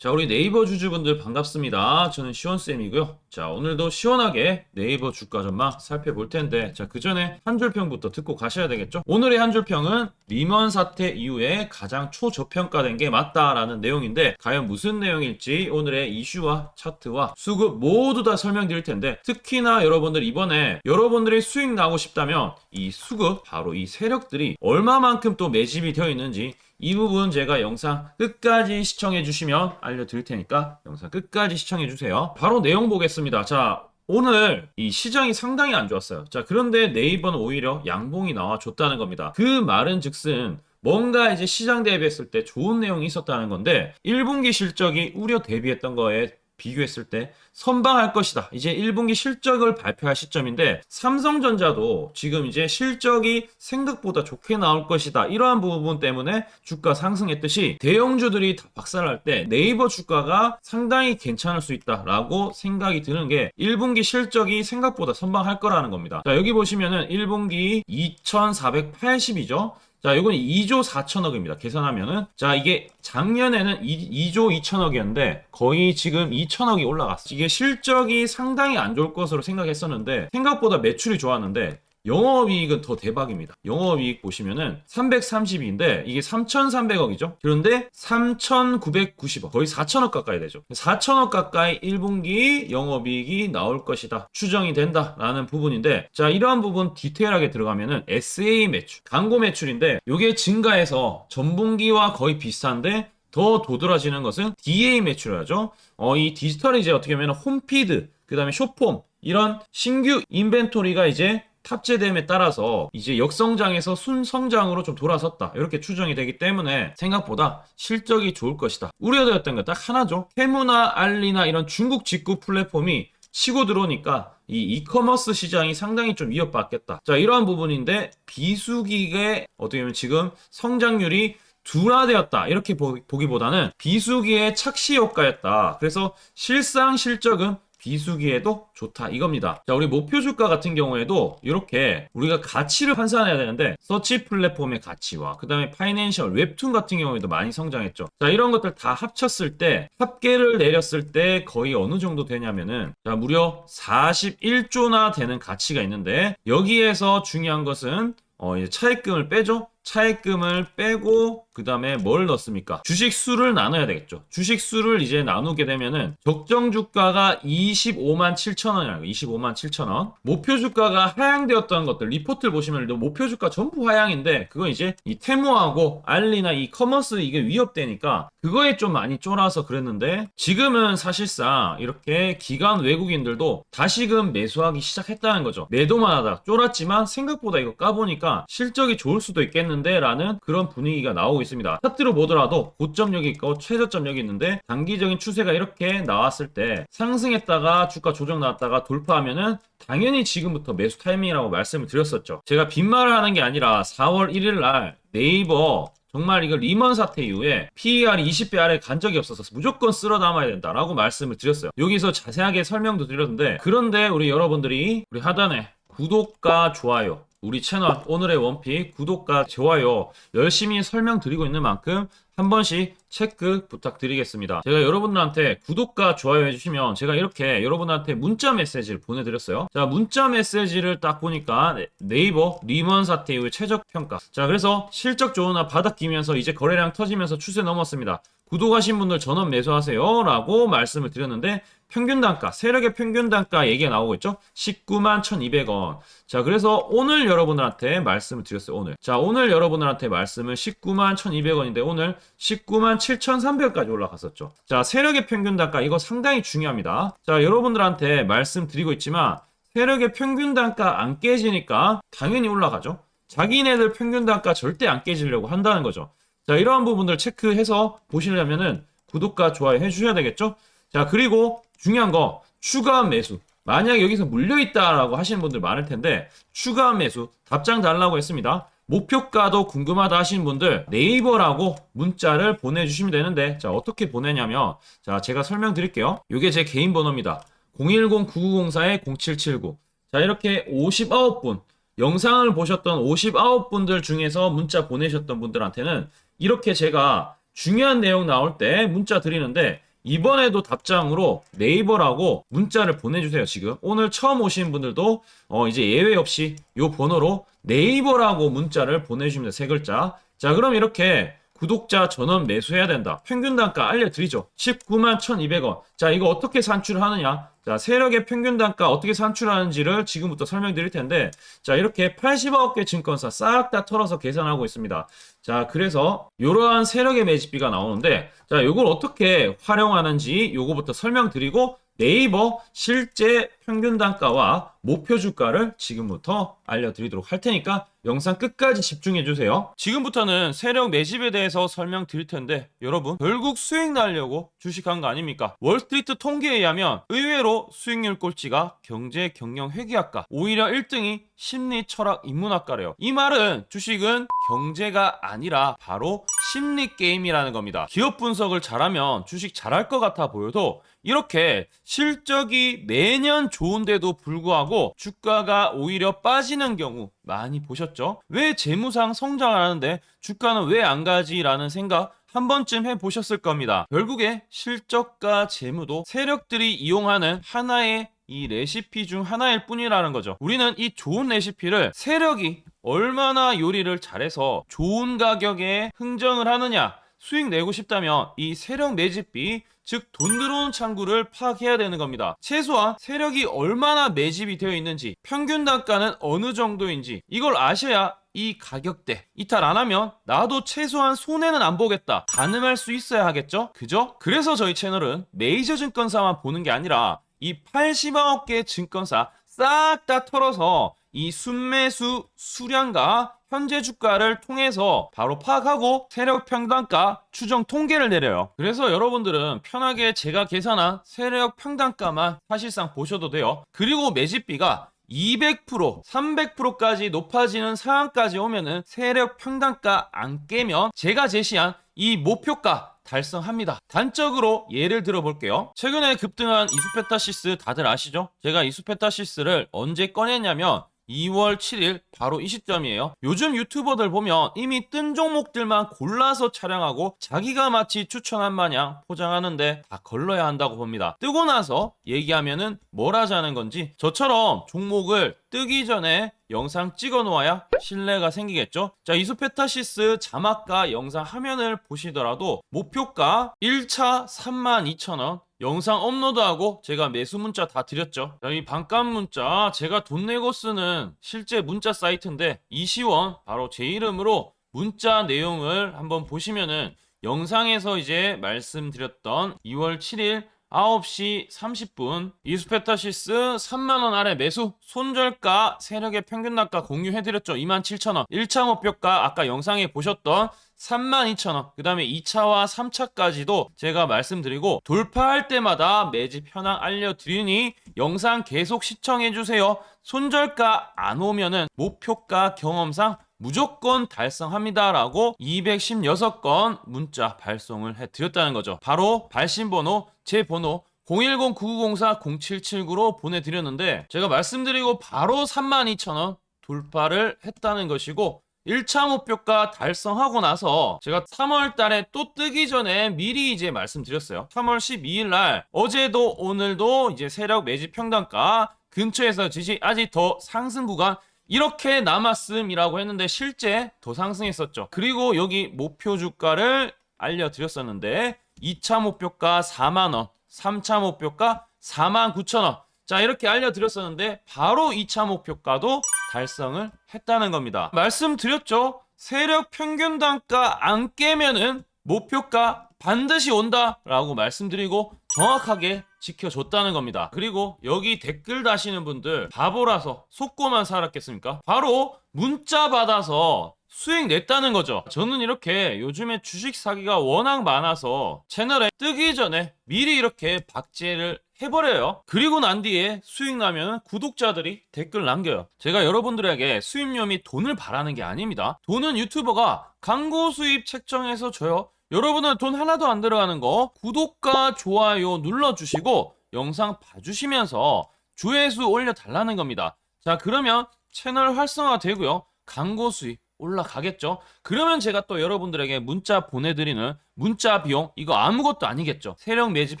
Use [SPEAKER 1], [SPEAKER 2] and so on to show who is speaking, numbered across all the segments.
[SPEAKER 1] 자, 우리 네이버 주주분들 반갑습니다. 저는 시원쌤이고요. 자, 오늘도 시원하게 네이버 주가 전망 살펴볼 텐데, 자, 그 전에 한 줄평부터 듣고 가셔야 되겠죠? 오늘의 한 줄평은 리먼 사태 이후에 가장 초저평가된 게 맞다라는 내용인데, 과연 무슨 내용일지 오늘의 이슈와 차트와 수급 모두 다 설명드릴 텐데, 특히나 여러분들 이번에 여러분들이 수익 나고 싶다면 이 수급, 바로 이 세력들이 얼마만큼 또 매집이 되어 있는지 이 부분 제가 영상 끝까지 시청해 주시면 알려드릴 테니까 영상 끝까지 시청해 주세요. 바로 내용 보겠습니다. 자, 오늘 이 시장이 상당히 안 좋았어요. 자, 그런데 네이버는 오히려 양봉이 나와 줬다는 겁니다. 그 말은 즉슨 뭔가 이제 시장 대비했을 때 좋은 내용이 있었다는 건데 1분기 실적이 우려 대비했던 거에 비교했을 때 선방할 것이다. 이제 1분기 실적을 발표할 시점인데 삼성전자도 지금 이제 실적이 생각보다 좋게 나올 것이다. 이러한 부분 때문에 주가 상승했듯이 대형주들이 다 박살날 때 네이버 주가가 상당히 괜찮을 수 있다라고 생각이 드는 게 1분기 실적이 생각보다 선방할 거라는 겁니다. 자, 여기 보시면은 1분기 2480이죠. 자, 이건 2조 4천억입니다. 계산하면은. 자, 이게 작년에는 2, 조 2천억이었는데 거의 지금 2천억이 올라갔어. 이게 실적이 상당히 안 좋을 것으로 생각했었는데 생각보다 매출이 좋았는데 영업이익은 더 대박입니다. 영업이익 보시면은 330인데 이게 3,300억이죠. 그런데 3,990억 거의 4천억 가까이 되죠. 4천억 가까이 1분기 영업이익이 나올 것이다. 추정이 된다라는 부분인데 자 이러한 부분 디테일하게 들어가면은 SA 매출, 광고 매출인데 이게 증가해서 전분기와 거의 비슷한데 더 도드라지는 것은 DA 매출이라죠. 어, 이 디지털 이제 어떻게 보면 홈피드, 그 다음에 쇼폼 이런 신규 인벤토리가 이제 탑재됨에 따라서 이제 역성장에서 순성장으로 좀 돌아섰다. 이렇게 추정이 되기 때문에 생각보다 실적이 좋을 것이다. 우려되었던 건 딱 하나죠. 테무나 알리나 이런 중국 직구 플랫폼이 치고 들어오니까 이 이커머스 시장이 상당히 좀 위협받겠다. 자, 이러한 부분인데 비수기의 어떻게 보면 지금 성장률이 둔화되었다 이렇게 보기보다는 비수기의 착시 효과였다. 그래서 실상 실적은 비수기에도 좋다 이겁니다. 자, 우리 목표 주가 같은 경우에도 이렇게 우리가 가치를 환산해야 되는데 서치 플랫폼의 가치와 그 다음에 파이낸셜 웹툰 같은 경우에도 많이 성장했죠. 자, 이런 것들 다 합쳤을 때 합계를 내렸을 때 거의 어느 정도 되냐면은 자, 무려 41조나 되는 가치가 있는데 여기에서 중요한 것은 어, 차입금을 빼죠. 차입금을 빼고 그 다음에 뭘 넣습니까? 주식 수를 나눠야 되겠죠. 주식 수를 이제 나누게 되면은 적정 주가가 25만 7천 원이라고 25만 7천 원. 목표 주가가 하향되었던 것들 리포트를 보시면 목표 주가 전부 하향인데 그건 이제 이 테무하고 알리나 이 커머스 이게 위협되니까 그거에 좀 많이 쫄아서 그랬는데 지금은 사실상 이렇게 기관 외국인들도 다시금 매수하기 시작했다는 거죠. 매도만 하다 쫄았지만 생각보다 이거 까보니까 실적이 좋을 수도 있겠는데 라는 그런 분위기가 나오고 있습니다. 차트로 보더라도 고점력이 있고 최저점력이 있는데 단기적인 추세가 이렇게 나왔을 때 상승했다가 주가 조정 나왔다가 돌파하면은 당연히 지금부터 매수 타이밍이라고 말씀을 드렸었죠. 제가 빈말을 하는 게 아니라 4월 1일 날 네이버 정말 이거 리먼 사태 이후에 PER이 20배 아래 간 적이 없어서 무조건 쓸어 담아야 된다라고 말씀을 드렸어요. 여기서 자세하게 설명도 드렸는데 그런데 우리 여러분들이 우리 하단에 구독과 좋아요 우리 채널 오늘의 원픽 구독과 좋아요 열심히 설명드리고 있는 만큼 한 번씩 체크 부탁드리겠습니다. 제가 여러분들한테 구독과 좋아요 해주시면 제가 이렇게 여러분한테 문자 메시지를 보내드렸어요. 자, 문자 메시지를 딱 보니까 네, 네이버 리먼 사태 이후의 최적 평가. 자, 그래서 실적 좋으나 바닥 끼면서 이제 거래량 터지면서 추세 넘었습니다. 구독하신 분들 전원 매수하세요. 라고 말씀을 드렸는데 평균 단가, 세력의 평균 단가 얘기가 나오고 있죠? 19만 1200원. 자, 그래서 오늘 여러분들한테 말씀을 드렸어요. 오늘. 자, 오늘 여러분들한테 말씀을 19만 1200원인데 오늘 19만 7300원까지 올라갔었죠. 자, 세력의 평균 단가 이거 상당히 중요합니다. 자, 여러분들한테 말씀드리고 있지만 세력의 평균 단가 안 깨지니까 당연히 올라가죠. 자기네들 평균 단가 절대 안 깨지려고 한다는 거죠. 자, 이러한 부분들 체크해서 보시려면은 구독과 좋아요 해주셔야 되겠죠? 자, 그리고 중요한 거, 추가 매수. 만약 여기서 물려있다라고 하시는 분들 많을 텐데, 추가 매수, 답장 달라고 했습니다. 목표가도 궁금하다 하시는 분들 네이버라고 문자를 보내주시면 되는데 자 어떻게 보내냐면 자 제가 설명드릴게요 이게 제 개인 번호입니다 010-9904-0779 자 이렇게 59분 영상을 보셨던 59분들 중에서 문자 보내셨던 분들한테는 이렇게 제가 중요한 내용 나올 때 문자 드리는데 이번에도 답장으로 네이버라고 문자를 보내주세요. 지금 오늘 처음 오신 분들도 어, 이제 예외 없이 요 번호로 네이버라고 문자를 보내주시면 세 글자. 자 그럼 이렇게 구독자 전원 매수해야 된다. 평균 단가 알려드리죠. 19만 1200원. 자, 이거 어떻게 산출하느냐? 자, 세력의 평균 단가 어떻게 산출하는지를 지금부터 설명드릴 텐데, 자, 이렇게 89억 개 증권사 싹 다 털어서 계산하고 있습니다. 자, 그래서 이러한 세력의 매집비가 나오는데, 자, 이걸 어떻게 활용하는지 요거부터 설명드리고, 네이버 실제 평균 단가와 목표 주가를 지금부터 알려드리도록 할 테니까 영상 끝까지 집중해 주세요. 지금부터는 세력 매집에 대해서 설명드릴 텐데 여러분 결국 수익 날려고 주식한 거 아닙니까? 월스트리트 통계에 의하면 의외로 수익률 꼴찌가 경제 경영 회계학과 오히려 1등이 심리 철학 인문학과래요. 이 말은 주식은 경제가 아니라 바로 심리 게임이라는 겁니다. 기업 분석을 잘하면 주식 잘할 것 같아 보여도 이렇게 실적이 매년 좋은데도 불구하고 주가가 오히려 빠지는 경우 많이 보셨죠? 왜 재무상 성장하는데 주가는 왜 안 가지라는 생각 한 번쯤 해보셨을 겁니다. 결국에 실적과 재무도 세력들이 이용하는 하나의 이 레시피 중 하나일 뿐이라는 거죠. 우리는 이 좋은 레시피를 세력이 얼마나 요리를 잘해서 좋은 가격에 흥정을 하느냐 수익 내고 싶다면 이 세력 매집비 즉 돈 들어오는 창구를 파악해야 되는 겁니다. 최소한 세력이 얼마나 매집이 되어 있는지 평균 단가는 어느 정도인지 이걸 아셔야 이 가격대 이탈 안 하면 나도 최소한 손해는 안 보겠다 가늠할 수 있어야 하겠죠 그죠? 그래서 저희 채널은 메이저 증권사만 보는 게 아니라 이 80억 개 증권사 싹 다 털어서 이 순매수 수량과 현재 주가를 통해서 바로 파악하고 세력 평단가 추정 통계를 내려요. 그래서 여러분들은 편하게 제가 계산한 세력 평단가만 사실상 보셔도 돼요. 그리고 매집비가 200%, 300%까지 높아지는 상황까지 오면은 세력 평단가 안 깨면 제가 제시한 이 목표가 달성합니다. 단적으로 예를 들어 볼게요. 최근에 급등한 이수페타시스 다들 아시죠? 제가 이수페타시스를 언제 꺼냈냐면 2월 7일 바로 이 시점이에요. 요즘 유튜버들 보면 이미 뜬 종목들만 골라서 촬영하고 자기가 마치 추천한 마냥 포장하는데 다 걸러야 한다고 봅니다. 뜨고 나서 얘기하면은 뭘 하자는 건지 저처럼 종목을 뜨기 전에 영상 찍어 놓아야 신뢰가 생기겠죠? 자, 이소페타시스 자막과 영상 화면을 보시더라도 목표가 1차 32,000원, 영상 업로드하고 제가 매수 문자 다 드렸죠. 자, 이 반값 문자 제가 돈 내고 쓰는 실제 문자 사이트인데 이시원 바로 제 이름으로 문자 내용을 한번 보시면은 영상에서 이제 말씀드렸던 2월 7일 9시 30분. 이수페타시스 3만원 아래 매수. 손절가 세력의 평균 낙가 공유해드렸죠. 27,000원. 1차 목표가 아까 영상에 보셨던 32,000원. 그 다음에 2차와 3차까지도 제가 말씀드리고 돌파할 때마다 매집 현황 알려드리니 영상 계속 시청해주세요. 손절가 안 오면은 목표가 경험상 무조건 달성합니다라고 216건 문자 발송을 해드렸다는 거죠. 바로 발신번호, 제 번호 010-9904-0779로 보내드렸는데 제가 말씀드리고 바로 32,000원 돌파를 했다는 것이고 1차 목표가 달성하고 나서 제가 3월 달에 또 뜨기 전에 미리 이제 말씀드렸어요. 3월 12일 날 어제도 오늘도 이제 세력 매집 평단가 근처에서 지지 아직 더 상승 구간 이렇게 남았음이라고 했는데 실제 더 상승했었죠. 그리고 여기 목표 주가를 알려드렸었는데 2차 목표가 4만원, 3차 목표가 4만 9천원. 자, 이렇게 알려드렸었는데 바로 2차 목표가도 달성을 했다는 겁니다. 말씀드렸죠? 세력 평균 단가 안 깨면은 목표가 반드시 온다라고 말씀드리고 정확하게 지켜줬다는 겁니다. 그리고 여기 댓글 다시는 분들 바보라서 속고만 살았겠습니까? 바로 문자 받아서 수익 냈다는 거죠. 저는 이렇게 요즘에 주식 사기가 워낙 많아서 채널에 뜨기 전에 미리 이렇게 박제를 해버려요. 그리고 난 뒤에 수익 나면 구독자들이 댓글 남겨요. 제가 여러분들에게 수입료 및 돈을 바라는 게 아닙니다. 돈은 유튜버가 광고 수입 책정해서 줘요. 여러분은 돈 하나도 안 들어가는 거 구독과 좋아요 눌러주시고 영상 봐주시면서 조회수 올려달라는 겁니다. 자 그러면 채널 활성화 되고요. 광고 수입 올라가겠죠. 그러면 제가 또 여러분들에게 문자 보내드리는 문자 비용 이거 아무것도 아니겠죠. 세력 매집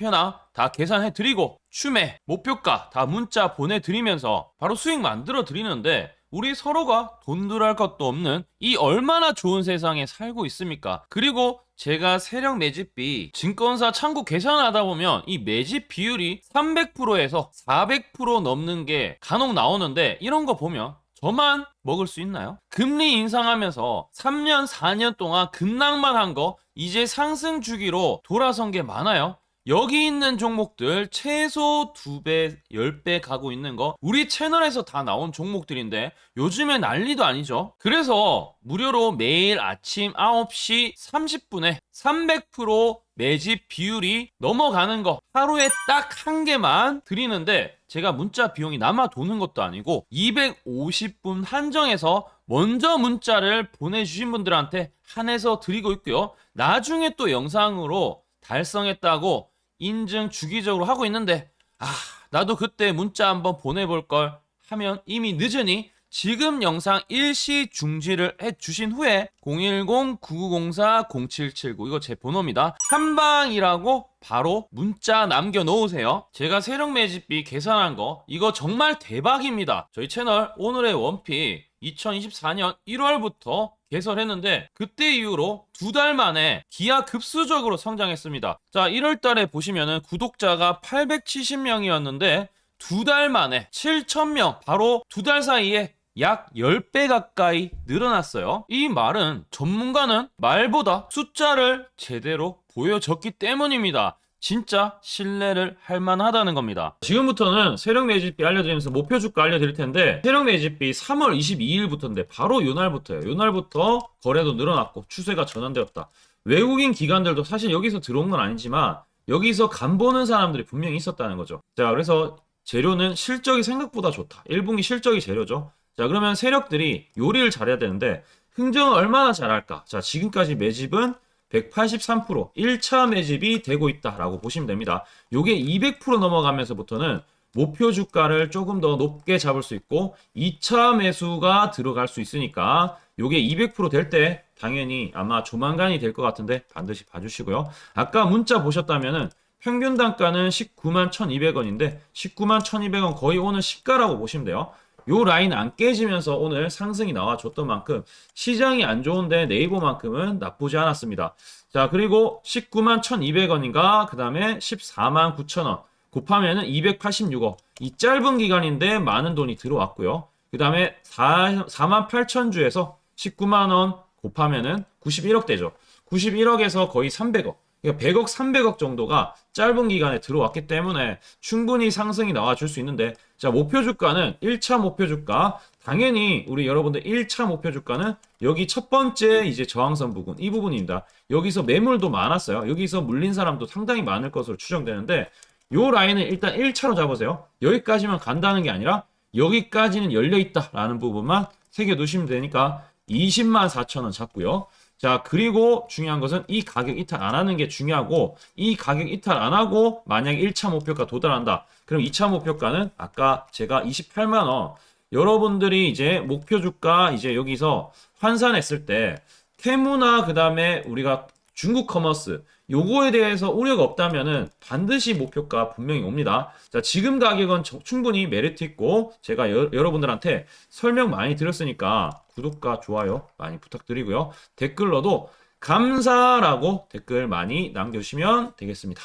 [SPEAKER 1] 현황 다 계산해 드리고 추매 목표가 다 문자 보내드리면서 바로 수익 만들어 드리는데 우리 서로가 돈 들할 것도 없는 이 얼마나 좋은 세상에 살고 있습니까? 그리고 제가 세력 매집비 증권사 창구 계산하다 보면 이 매집 비율이 300%에서 400% 넘는 게 간혹 나오는데 이런 거 보면 저만 먹을 수 있나요? 금리 인상하면서 3년, 4년 동안 급락만 한 거 이제 상승 주기로 돌아선 게 많아요. 여기 있는 종목들 최소 2배, 10배 가고 있는 거 우리 채널에서 다 나온 종목들인데 요즘에 난리도 아니죠. 그래서 무료로 매일 아침 9시 30분에 300% 매집 비율이 넘어가는 거 하루에 딱 한 개만 드리는데 제가 문자 비용이 남아 도는 것도 아니고 250분 한정해서 먼저 문자를 보내주신 분들한테 한해서 드리고 있고요. 나중에 또 영상으로 달성했다고 인증 주기적으로 하고 있는데 아 나도 그때 문자 한번 보내볼 걸 하면 이미 늦으니 지금 영상 일시 중지를 해주신 후에 010-9904-0779 이거 제 번호입니다. 한방이라고 바로 문자 남겨 놓으세요. 제가 세력 매집비 계산한 거 이거 정말 대박입니다. 저희 채널 오늘의 원픽 2024년 1월부터 개설했는데 그때 이후로 두 달 만에 기하급수적으로 성장했습니다. 자, 1월 달에 보시면은 구독자가 870명이었는데 두 달 만에 7,000명 바로 두 달 사이에 약 10배 가까이 늘어났어요. 이 말은 전문가는 말보다 숫자를 제대로 보여줬기 때문입니다. 진짜 신뢰를 할 만하다는 겁니다. 지금부터는 세력 매집비 알려드리면서 목표 주가 알려드릴 텐데 세력 매집비 3월 22일부터인데 바로 요날부터예요. 요날부터 거래도 늘어났고 추세가 전환되었다. 외국인 기관들도 사실 여기서 들어온 건 아니지만 여기서 간 보는 사람들이 분명히 있었다는 거죠. 자, 그래서 재료는 실적이 생각보다 좋다. 1분기 실적이 재료죠. 자, 그러면 세력들이 요리를 잘해야 되는데 흥정을 얼마나 잘할까? 자, 지금까지 매집은 183% 1차 매집이 되고 있다라고 보시면 됩니다. 요게 200% 넘어가면서부터는 목표 주가를 조금 더 높게 잡을 수 있고 2차 매수가 들어갈 수 있으니까 요게 200%될 때 당연히 아마 조만간이 될 것 같은데 반드시 봐주시고요. 아까 문자 보셨다면은 평균 단가는 19만 1,200원인데 19만 1,200원 거의 오늘 시가라고 보시면 돼요. 요 라인 안 깨지면서 오늘 상승이 나와줬던 만큼 시장이 안 좋은데 네이버만큼은 나쁘지 않았습니다. 자, 그리고 19만 1,200원인가 그 다음에 14만 9천원 곱하면은 286억. 이 짧은 기간인데 많은 돈이 들어왔고요. 그 다음에 4만 8천 주에서 19만 원 곱하면은 91억 되죠. 91억에서 거의 300억. 그러니까 100억, 300억 정도가 짧은 기간에 들어왔기 때문에 충분히 상승이 나와줄 수 있는데 자 목표 주가는 1차 목표 주가 당연히 우리 여러분들 1차 목표 주가는 여기 첫 번째 이제 저항선 부분 이 부분입니다. 여기서 매물도 많았어요. 여기서 물린 사람도 상당히 많을 것으로 추정되는데 요 라인을 일단 1차로 잡으세요. 여기까지만 간다는 게 아니라 여기까지는 열려 있다라는 부분만 새겨 두시면 되니까 20만 4천 원 잡고요. 자, 그리고 중요한 것은 이 가격 이탈 안 하는 게 중요하고 이 가격 이탈 안 하고 만약에 1차 목표가 도달한다. 그럼 2차 목표가는 아까 제가 28만 원 여러분들이 이제 목표 주가 이제 여기서 환산했을 때 테무나 그다음에 우리가 중국 커머스 요거에 대해서 우려가 없다면은 반드시 목표가 분명히 옵니다. 자, 지금 가격은 저- 충분히 메리트 있고 제가 여, 여러분들한테 설명 많이 드렸으니까 구독과 좋아요 많이 부탁드리고요. 댓글로도 감사라고 댓글 많이 남겨주시면 되겠습니다.